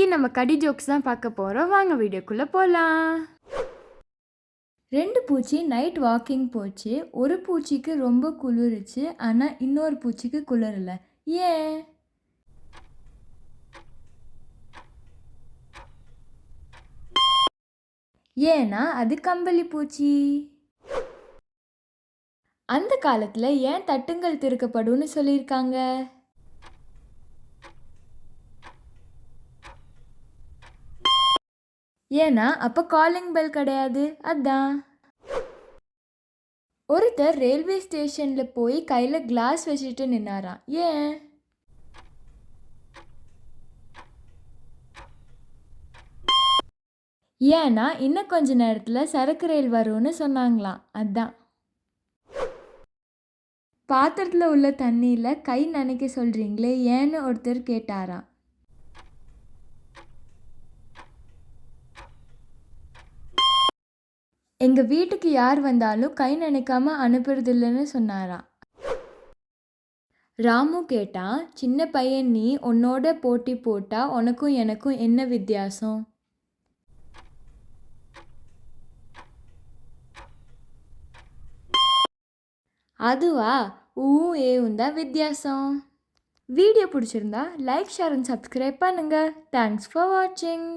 இன்னைக்கு நம்ம கடி ஜோக்ஸ் தான் பார்க்க போகிறோம் வாங்க வீடியோக்குள்ளே போகலாம் ரெண்டு பூச்சி நைட் வாக்கிங் போச்சு. ஒரு பூச்சிக்கு ரொம்ப குளிருச்சு. ஆனால் இன்னொரு பூச்சிக்கு குளிரல. ஏன்? ஏன்னா அது கம்பளி பூச்சி. அந்த காலத்தில் ஏன் தட்டுங்கள் திறக்கப்படும்னு சொல்லியிருக்காங்க? ஏன்னா அப்போ காலிங் பெல் கிடையாது. அதான். ஒருத்தர் ரயில்வே ஸ்டேஷனில் போய் கையில் கிளாஸ் வச்சுட்டு நின்னாராம். ஏன்? ஏன்னா இன்னும் கொஞ்ச நேரத்தில் சரக்கு ரயில் வரும்னு சொன்னாங்களாம். அதான். பாத்திரத்தில் உள்ள தண்ணியில் கை நினைக்க சொல்கிறீங்களே ஏன்னு ஒருத்தர் கேட்டாராம். எங்கள் வீட்டுக்கு யார் வந்தாலும் கை நினைக்காம அனுப்புறதில்லைன்னு சொன்னாராம் ராமு கேட்டான் சின்ன பையன் நீ உன்னோட போட்டி போட்டால் உனக்கும் எனக்கும் என்ன வித்தியாசம்? அதுவா? ஊ ஏவும் தான் வித்தியாசம். வீடியோ பிடிச்சிருந்தா லைக் ஷேர் அண்ட் சப்ஸ்கிரைப் பண்ணுங்கள் தேங்க்ஸ் ஃபார் வாட்சிங்